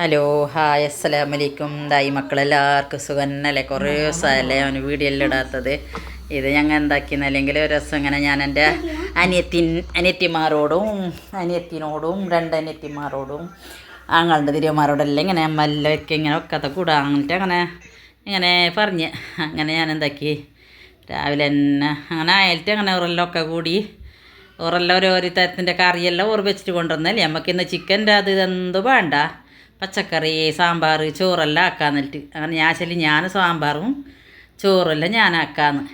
Hello hi അസ്സലാമു അലൈക്കും ദായി മക്കളെല്ലാവർക്കും സുഖന്നല്ലേ? കുറേ ദിവസമല്ലേ അവന് വീഡിയോ എല്ലാം ഇടാത്തത്. ഇത് ഞങ്ങൾ എന്താക്കിയെന്നല്ലെങ്കിൽ ഒരു ദിവസം ഇങ്ങനെ ഞാൻ എന്റെ അനിയത്തി അനിയത്തിമാരോടും അനിയത്തിനോടും രണ്ട് അനിയത്തിമാരോടും ആങ്ങളുടെ തിരുമാരോടെല്ലാം ഇങ്ങനെ എല്ലാവർക്കും ഇങ്ങനെ ഒക്കത്തെ കൂടാ. എന്നിട്ട് അങ്ങനെ ഇങ്ങനെ പറഞ്ഞ്. അങ്ങനെ ഞാൻ എന്താക്കി? രാവിലെ തന്നെ അങ്ങനെ അയലിട്ട് അങ്ങനെ ഉറലൊക്കെ കൂടി ഉറല്ല ഓരോ തരത്തിന്റെ കറിയെല്ലാം ഓർ വെച്ചിട്ട് കൊണ്ടുവന്നല്ലേ? നമുക്കിന്ന് ചിക്കന്റെ അത് ഇതെന്ത് വേണ്ട? പച്ചക്കറി സാമ്പാർ ചോറെല്ലാം ആക്കാന്നിട്ട് അങ്ങനെ ഞാൻ ശരി ഞാൻ സാമ്പാറും ചോറെല്ലാം ഞാനാക്കാന്ന്.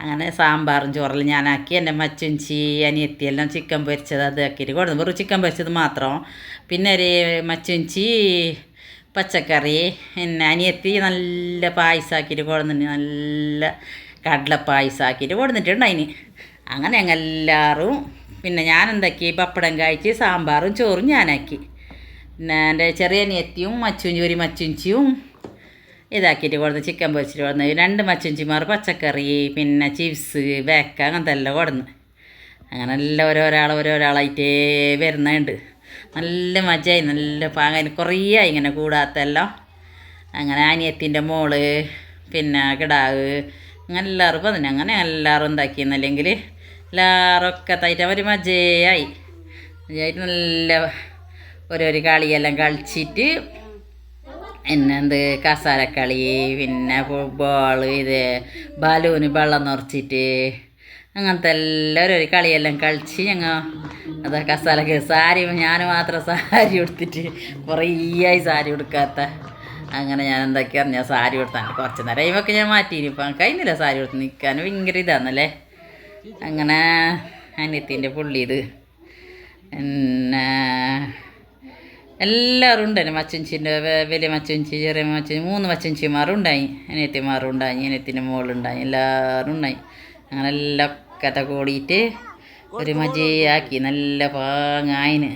അങ്ങനെ സാമ്പാറും ചോറെല്ലാം ഞാനാക്കി. എന്റെ മച്ചുഞ്ചി അനിയത്തിയെല്ലാം ചിക്കൻ പൊരിച്ചത് അത് ആക്കിയിട്ട് കൊടുത്തു വെറും ചിക്കൻ പൊരിച്ചത് മാത്രം. പിന്നെ ഒരു മച്ചുഞ്ചി പച്ചക്കറി പിന്നെ അനിയത്തി നല്ല പായസമാക്കിയിട്ട് കൊടുന്നിട്ട് നല്ല കടല പായസമാക്കിയിട്ട് കൊടുന്നിട്ടുണ്ട് അതിന്. അങ്ങനെ ഞങ്ങൾ എല്ലാവരും പിന്നെ ഞാൻ എന്താക്കി പപ്പടം കഴിച്ച് സാമ്പാറും ചോറും ഞാനാക്കി. പിന്നെ എന്റെ ചെറിയ അനിയത്തിയും മച്ചുഞ്ചി ഒരു മച്ചുഞ്ചിയും ഇതാക്കിയിട്ട് കൊടുന്ന് ചിക്കൻ പൊരിച്ചിട്ട് കൊടുന്ന്. രണ്ട് മച്ചുഞ്ചിമാർ പച്ചക്കറി പിന്നെ ചിപ്സ് വേക്ക അങ്ങനത്തെ എല്ലാം കൊടുന്ന്. അങ്ങനെ എല്ലാം ഓരോരാൾ ഓരോരാളായിട്ടേ വരുന്നുണ്ട്. നല്ല മജയായി നല്ല പാങ്ങായി. കുറേ ആയി ഇങ്ങനെ കൂടാത്തെല്ലാം. അങ്ങനെ അനിയത്തിന്റെ മോൾ പിന്നെ കിടാവ് അങ്ങനെ എല്ലാവരും പറഞ്ഞു അങ്ങനെ എല്ലാവരും ഉണ്ടാക്കിയെന്നല്ലെങ്കിൽ എല്ലാവരും ഒക്കെ തൈറ്റ് അവർ മജയായി. മജയായിട്ട് നല്ല ഓരോരോ കളിയെല്ലാം കളിച്ചിട്ട് പിന്നെ എന്ത് കസാരക്കളി പിന്നെ ഫുട്ബോൾ ഇത് ബലൂന് വെള്ളം നിറച്ചിട്ട് അങ്ങനത്തെ എല്ലാവരും ഒരു കളിയെല്ലാം കളിച്ച് ഞങ്ങൾ അതാ കസാലക്ക് സാരി ഞാൻ മാത്രം സാരി ഉടുത്തിട്ട് കുറേയായി സാരി ഉടുക്കാത്ത. അങ്ങനെ ഞാൻ എന്തൊക്കെ അറിഞ്ഞാൽ സാരി ഉടുത്താണ് കുറച്ച് നേരം. ഇവൊക്കെ ഞാൻ മാറ്റിയിന് ഇപ്പം കഴിഞ്ഞില്ല സാരി ഉടുത്ത് നിൽക്കാൻ ഭയങ്കര ഇതാണല്ലേ അങ്ങനെ അനിയത്തിന്റെ പുള്ളി ഇത്. പിന്നെ എല്ലാവരും ഉണ്ടായി. മച്ചൻച്ചിന്റെ വലിയ മച്ചൻച്ചി ചെറിയ മച്ച മൂന്ന് മച്ചഞ്ചിമാരും ഉണ്ടായി അനിയത്തിമാരും ഉണ്ടായി അനിയത്തിന്റെ മോളുണ്ടായി എല്ലാവരും ഉണ്ടായി. അങ്ങനെ എല്ലാം കഥ കൂടിയിട്ട് ഒരു മജയാക്കി. നല്ല പാങ്ങായിന്.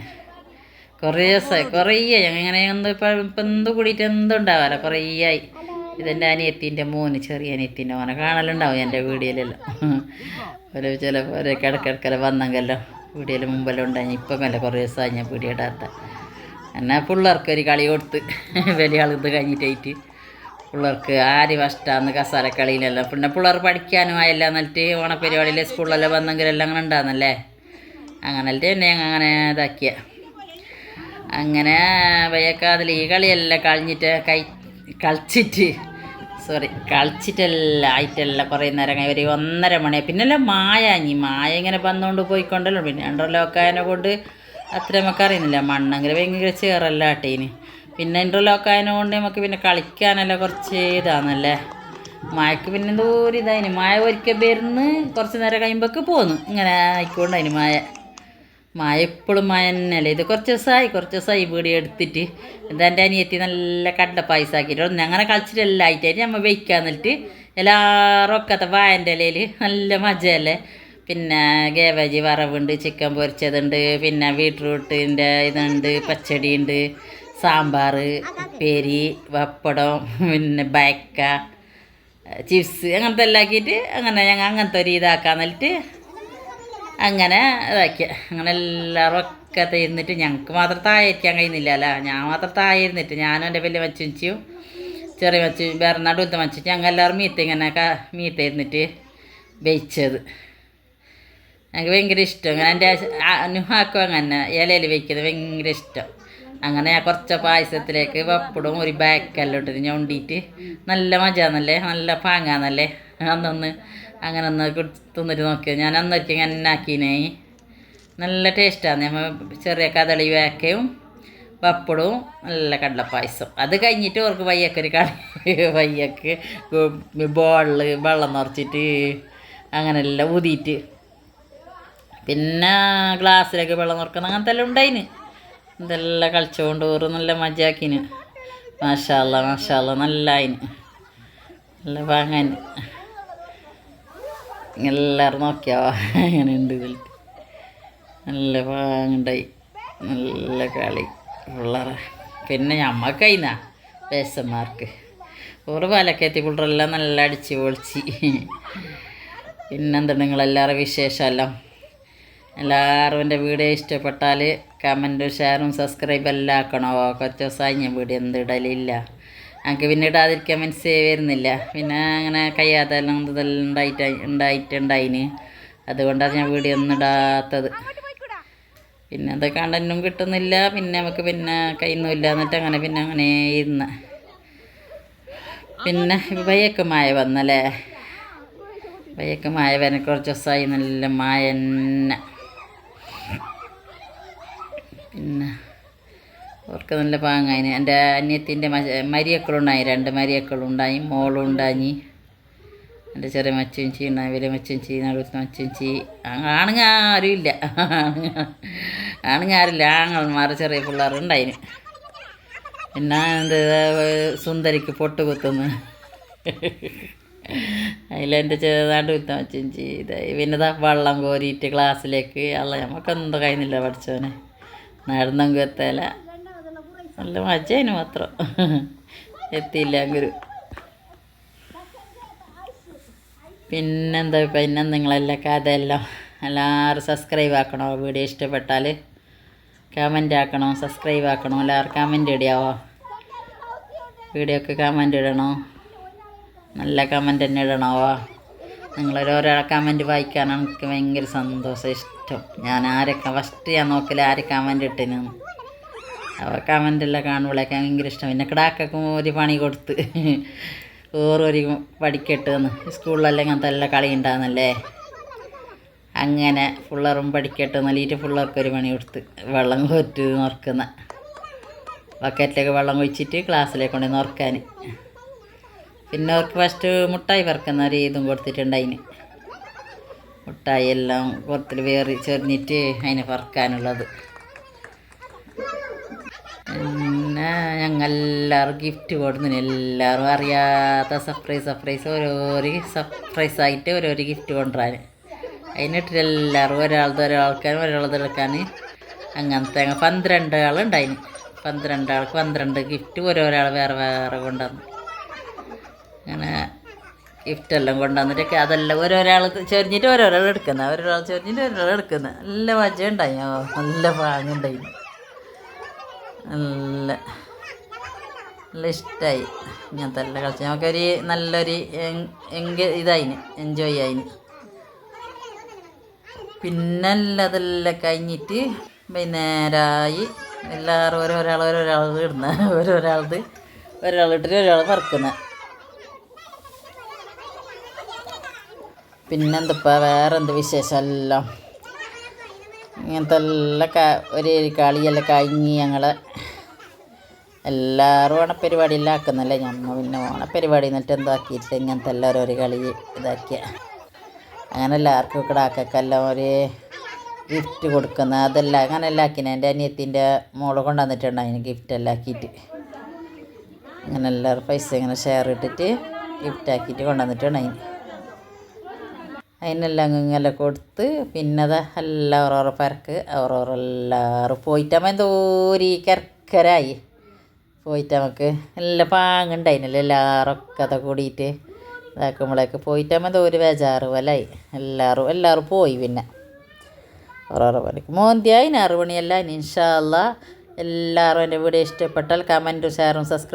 കുറേ ദിവസമായി കുറേ ആയി. അങ്ങനെ എന്ത് ഇപ്പം ഇപ്പം എന്ത് കൂടിയിട്ട് എന്തുണ്ടാവാല കുറേ ആയി. ഇതെന്റെ അനിയത്തിന്റെ മോന് ചെറിയ അനിയത്തിന്റെ മോനെ കാണലുണ്ടാവും എന്റെ വീഡിയോയിലെല്ലാം. ഒരു ചില ഒരു കിടക്കിടക്കല വന്നെങ്കല്ലോ. വീഡിയോയിൽ മുമ്പെല്ലാം ഉണ്ടായി. ഇപ്പം അല്ല കുറേ ദിവസമായി ഞാൻ വീഡിയോ എന്നാ പിള്ളേർക്ക് ഒരു കളി കൊടുത്ത്. വലിയ ആൾ കഴിഞ്ഞിട്ടായിട്ട് പിള്ളേർക്ക് ആര് ഫസ്റ്റാന്ന് കസാരക്കളിയിലെല്ലാം പിന്നെ പിള്ളേർ പഠിക്കാനും ആയില്ല എന്നിട്ട് ഓണപ്പരിപാടിയിൽ സ്കൂളിലെല്ലാം വന്നെങ്കിലെല്ലാം അങ്ങനെ ഉണ്ടാകുന്നല്ലേ അങ്ങനെ തന്നെ ഞങ്ങൾ അങ്ങനെ ഇതാക്കിയ. അങ്ങനെ വയ്യക്കാതിൽ ഈ കളിയെല്ലാം കളഞ്ഞിട്ട് കൈ കളിച്ചിട്ട് സോറി കളിച്ചിട്ടെല്ലാം ആയിട്ടെല്ലാം കുറേ നേരം ഒരു ഒന്നര മണിയാണ് പിന്നെല്ലാം മായ ഇനി മായ ഇങ്ങനെ വന്നുകൊണ്ട് പോയിക്കൊണ്ടല്ലോ. പിന്നെ രണ്ടല്ലോ ഒക്കെ അതിനെ കൊണ്ട് അത്ര നമുക്ക് അറിയുന്നില്ല. മണ്ണെങ്കിൽ ഭയങ്കര ചേറല്ല ആട്ടീന്. പിന്നെ ഇന്റർലോക്ക് ആയതുകൊണ്ട് നമുക്ക് പിന്നെ കളിക്കാനല്ല കുറച്ച് ഇതാണല്ലേ മഴയ്ക്ക് പിന്നെ എന്തോ ഒരു ഇതായിന്. മഴ ഒരിക്കൽ വരുന്ന് കുറച്ച് നേരം കഴിയുമ്പോഴേക്ക് പോന്നു. ഇങ്ങനെ ആയിക്കൊണ്ടതിന് മഴ. മഴ എപ്പോഴും മഴ തന്നെയല്ലേ. ഇത് കുറച്ച് ദിവസമായി കുറച്ച് ദിവസമായി വീട് എടുത്തിട്ട്. ഇതെന്റെ അനിയത്തി നല്ല കടല പായസാക്കിയിട്ട് ഒന്ന് അങ്ങനെ കളിച്ചിട്ടെല്ലാം ആയിട്ടായിട്ട് നമ്മൾ വെയ്ക്കാൻ എന്നിട്ട് എല്ലാവരും ഒക്കത്തെ വായന്റെ ഇലയിൽ നല്ല മജയല്ലേ. പിന്നെ ഗേവജി വറവുണ്ട് ചിക്കൻ പൊരിച്ചതുണ്ട് പിന്നെ ബീട്രൂട്ടിന്റെ ഇതുണ്ട് പച്ചടി ഉണ്ട് സാമ്പാർ ഉപ്പേരി പപ്പടം പിന്നെ ബയക്ക ചിപ്സ് അങ്ങനത്തെ എല്ലാം ആക്കിയിട്ട് അങ്ങനെ ഞങ്ങൾ അങ്ങനത്തെ ഒരു ഇതാക്കാൻ അങ്ങനെ ഇതാക്കിയ. അങ്ങനെ എല്ലാവരും ഒക്കെ തീർന്നിട്ട് ഞങ്ങൾക്ക് മാത്രം താഴെ കഴിയുന്നില്ല അല്ല? ഞാൻ മാത്രം താഴെ ഇരുന്നിട്ട് ഞാനും എന്റെ വലിയ മച്ചും ചെറിയ മച്ചു വേറെ നടുത്ത മച്ചു ഞങ്ങൾ എല്ലാവരും മീത്ത ഇങ്ങനെ വെച്ചത് എനിക്ക് ഭയങ്കര ഇഷ്ടം. അങ്ങനെ എന്റെ നുഹാക്കും അങ്ങനെ ഇലയിൽ വെക്കുന്നത് ഭയങ്കര ഇഷ്ടം. അങ്ങനെ ഞാൻ കുറച്ച് പായസത്തിലേക്ക് പപ്പടും ഒരു ബാക്കെല്ലാം ഇട്ടിട്ട് ഞൊണ്ടിയിട്ട് നല്ല മജാന്നല്ലേ? നല്ല പാങ്ങാന്നല്ലേ? അന്നൊന്ന് അങ്ങനെ ഒന്ന് തിന്നിട്ട് നോക്കിയത് ഞാൻ അന്നൊരിക്കൽ ഇങ്ങനെ ആക്കിനെ നല്ല ടേസ്റ്റാണ് നമ്മൾ ചെറിയ കദളി വേക്കയും പപ്പടവും നല്ല കടലപ്പായസം. അത് കഴിഞ്ഞിട്ട് അവർക്ക് വയ്യക്കൊരു കളി. വയ്യക്ക് ബോളിൽ വെള്ളം നിറച്ചിട്ട് അങ്ങനെല്ലാം ഊതിയിട്ട് പിന്നെ ഗ്ലാസ്സിലേക്ക് വെള്ളം നിറക്കണം അങ്ങനത്തെ എല്ലാം ഉണ്ടായിന്. ഇതെല്ലാം കളിച്ചുകൊണ്ട് ഓറ് നല്ല മജാക്കിന് മാഷാല്ല മാഷാല്ല നല്ല അതിന് നല്ല വാങ്ങാൻ എല്ലാവരും നോക്കിയാ? അങ്ങനെ ഉണ്ട് ഇതിൽ? നല്ല വാങ്ങണ്ടായി നല്ല കളി. പിള്ളേറെ പിന്നെ ഞമ്മക്ക് കഴിഞ്ഞാ വേസന്മാർക്ക് ഓറ് പാലക്കെത്തി പിള്ളേരെല്ലാം നല്ല അടിച്ച് പൊളിച്ച്. പിന്നെന്താ നിങ്ങളെല്ലാവരും വിശേഷമെല്ലാം? എല്ലാവരും എന്റെ വീഡിയോ ഇഷ്ടപ്പെട്ടാൽ കമന്റും ഷെയറും സബ്സ്ക്രൈബ് എല്ലാം ആക്കണോ കുറച്ച് ദിവസമായി ഞാൻ വീഡിയോ എന്ത് ഇടലില്ല. എനിക്ക് പിന്നെ ഇടാതിരിക്കാൻ മനസ്സേ വരുന്നില്ല. പിന്നെ അങ്ങനെ കയ്യാതെല്ലാം ഇതെല്ലാം ഉണ്ടായിട്ട് ഉണ്ടായിട്ടുണ്ടായിന്. അതുകൊണ്ടാണ് ഞാൻ വീഡിയോ ഒന്നും ഇടാത്തത്. പിന്നെ അത് കണ്ടന്റും കിട്ടുന്നില്ല. പിന്നെ നമുക്ക് പിന്നെ കയ്യൊന്നുമില്ല എന്നിട്ട് അങ്ങനെ പിന്നെ അങ്ങനെ ഇരുന്ന്. പിന്നെ ഇവയൊക്കെ മായ വന്നല്ലേ? ഇവയൊക്കെ മായ വരെ കുറച്ച് ദിവസമായി. നല്ല മായ തന്നെ. പിന്നെ അവർക്ക് നല്ല പാങ്ങായിന്. എന്റെ അന്യത്തിന്റെ മരിയക്കളുണ്ടായി രണ്ട് മരിയക്കളുണ്ടായി മോളും ഉണ്ടായി എന്റെ ചെറിയ മച്ചുഞ്ചി ഉണ്ടായി വലിയ മച്ചുഞ്ചി നടുത്ത മച്ചുഞ്ചി ആണുങ്ങ ആരും ഇല്ല. ആണുങ്ങ ആരില്ല. ആങ്ങളന്മാർ ചെറിയ പിള്ളേരുണ്ടായിന്. പിന്നെ എന്ത് സുന്ദരിക്ക് പൊട്ട് കുത്തുന്നു. അതിലെന്റെ ചെറുതാണ്ട് വിത്ത മച്ചുഞ്ചി ഇതായി പിന്നെ വള്ളം കോരിയിട്ട് ഗ്ലാസ്സിലേക്ക് അല്ല നമുക്കെന്തോ കഴിയുന്നില്ല പഠിച്ചവനെ. നടന്നെങ്കിൽ എത്തല നല്ല മജേന് മാത്രം. എത്തിയില്ല ഗുരു. പിന്നെന്താ പിന്നെ നിങ്ങളെല്ലാം കഥയെല്ലാം എല്ലാവരും സബ്സ്ക്രൈബ് ആക്കണോ? വീഡിയോ ഇഷ്ടപ്പെട്ടാൽ കമന്റ് ആക്കണോ? സബ്സ്ക്രൈബ് ആക്കണോ? എല്ലാവരും കമന്റ് ഇടിയാവോ വീഡിയോ ഒക്കെ കമന്റ് ഇടണോ? നല്ല കമന്റ് തന്നെ ഇടണോ? നിങ്ങളൊരോരോ കമന്റ് വായിക്കാനാണ് എനിക്ക് ഭയങ്കര സന്തോഷം. ഇഷ്ടം ഞാൻ ആരൊക്കെ ഫസ്റ്റ് ഞാൻ നോക്കില്ല ആര് കമന്റ് ഇട്ടിന്? അവ കമന്റെല്ലാം കാണുമ്പോഴേക്ക് ഭയങ്കര ഇഷ്ടം. പിന്നെ കിടാക്കും ഒരു പണി കൊടുത്ത് ഓറൊരു പഠിക്കട്ടെ എന്ന് സ്കൂളിലെല്ലാം ഇങ്ങനത്തെ എല്ലാം കളി ഉണ്ടാകുന്നല്ലേ അങ്ങനെ ഫുള്ളറും പഠിക്കട്ടെ നല്ലിയിട്ട് ഫുള്ളർക്ക് ഒരു പണി കൊടുത്ത് വെള്ളം കോറ്റ് നോർക്കുന്ന ബക്കറ്റിലേക്ക് വെള്ളം ഒഴിച്ചിട്ട് ക്ലാസ്സിലേക്ക് കൊണ്ട് നോർക്കാൻ പിന്നെ അവർക്ക് ഫസ്റ്റ് മുട്ടായി പറക്കുന്ന ഒരു ഇതും കൊടുത്തിട്ടുണ്ടതിന് മുട്ടായി എല്ലാം കുറത്തിൽ വേറി ചെറിഞ്ഞിട്ട് അതിനെ പറക്കാനുള്ളത് പിന്നെ ഞങ്ങളെല്ലാവരും ഗിഫ്റ്റ് കൊടുക്കുന്നു എല്ലാവരും അറിയാത്ത സർപ്രൈസ് സർപ്രൈസ് ഓരോരോ സർപ്രൈസ് ആയിട്ട് ഓരോരോ ഗിഫ്റ്റ് കൊണ്ടുവരാൻ അതിനിട്ടിട്ട് എല്ലാവരും ഒരാളത് ഒരാൾക്കാൻ ഒരാളത് എടുക്കാൻ അങ്ങനത്തെ അങ്ങ് പന്ത്രണ്ട് ആളുണ്ടായിന് പന്ത്രണ്ട് ആൾക്ക് പന്ത്രണ്ട് ഗിഫ്റ്റ് ഓരോരാൾ വേറെ വേറെ കൊണ്ടുവന്നു. അങ്ങനെ ഗിഫ്റ്റെല്ലാം കൊണ്ടുവന്നിട്ടൊക്കെ അതെല്ലാം ഓരോരാൾ ചൊരിഞ്ഞിട്ട് ഓരോരാൾ എടുക്കുന്ന. ഓരോരാൾ ചൊരിഞ്ഞിട്ട് ഒരാൾ എടുക്കുന്ന. നല്ല വജ ഉണ്ടായി ഓ, നല്ല പാങ്ങുണ്ടായി. നല്ല നല്ല ഇഷ്ടമായി ഇങ്ങനത്തെ എല്ലാം കളിച്ച്. നമുക്കൊരു നല്ലൊരു എങ്ക ഇതായിന്. എൻജോയ് ആയിന്. പിന്നെ അതെല്ലാം കഴിഞ്ഞിട്ട് വൈകുന്നേരമായി എല്ലാവരും ഓരോരാൾ ഓരോരാൾ ഇടുന്ന. ഓരോരാളത് ഒരാളിട്ടിട്ട് ഒരാൾ പറക്കുന്ന. പിന്നെന്തപ്പാ വേറെ എന്ത് വിശേഷം എല്ലാം ഇങ്ങനത്തെ എല്ലാം കാ ഒരു കളിയെല്ലാം കഴിഞ്ഞ് ഞങ്ങൾ എല്ലാവരും ഓണപ്പരിപാടിയെല്ലാം ആക്കുന്നല്ലേ? ഞമ്മ പിന്നെ ഓണപ്പരിപാടി എന്നിട്ട് എന്താക്കിയിട്ട് ഇങ്ങനത്തെ എല്ലാവരും ഒരു കളി ഇതാക്കിയ. അങ്ങനെ എല്ലാവർക്കും ഇവിടെ കിടാക്കെല്ലാം ഒരു ഗിഫ്റ്റ് കൊടുക്കുന്ന അതെല്ലാം അങ്ങനെ എല്ലാം ആക്കിനെ. എന്റെ അനിയത്തിന്റെ മോൾ കൊണ്ടുവന്നിട്ടുണ്ട് അതിന് ഗിഫ്റ്റ് എല്ലാം ആക്കിയിട്ട്. അങ്ങനെ എല്ലാവരും പൈസ ഇങ്ങനെ ഷെയർ ഇട്ടിട്ട് ഗിഫ്റ്റ് ആക്കിയിട്ട് കൊണ്ടുവന്നിട്ടുണ്ട് അതിന്. അതിനെല്ലാം ഇങ്ങനെ കൊടുത്ത് പിന്നെ അത് എല്ലാം ഓരോരോ പരക്ക് ഓരോരോ എല്ലാവരും പോയിട്ടമ്മ എന്തോരി കരക്കരായി. പോയിട്ട് നമുക്ക് നല്ല പാങ്ങുണ്ടായിനല്ലോ എല്ലാവരും അത് കൂടിയിട്ട്. ഇതാക്കുമ്പോഴേക്ക് പോയിട്ടമ്മ എന്തോ ഒരു ബേജാറ് പോലായി. എല്ലാവരും എല്ലാവരും പോയി പിന്നെ. ഓരോരോ പണിക്ക് മോന്തിയായി ആറ് മണിയല്ല ഇൻഷാല്ല എല്ലാവരും എന്റെ വീഡിയോ ഇഷ്ടപ്പെട്ടാൽ കമന്റും ഷെയറും സബ്സ്ക്രൈബ്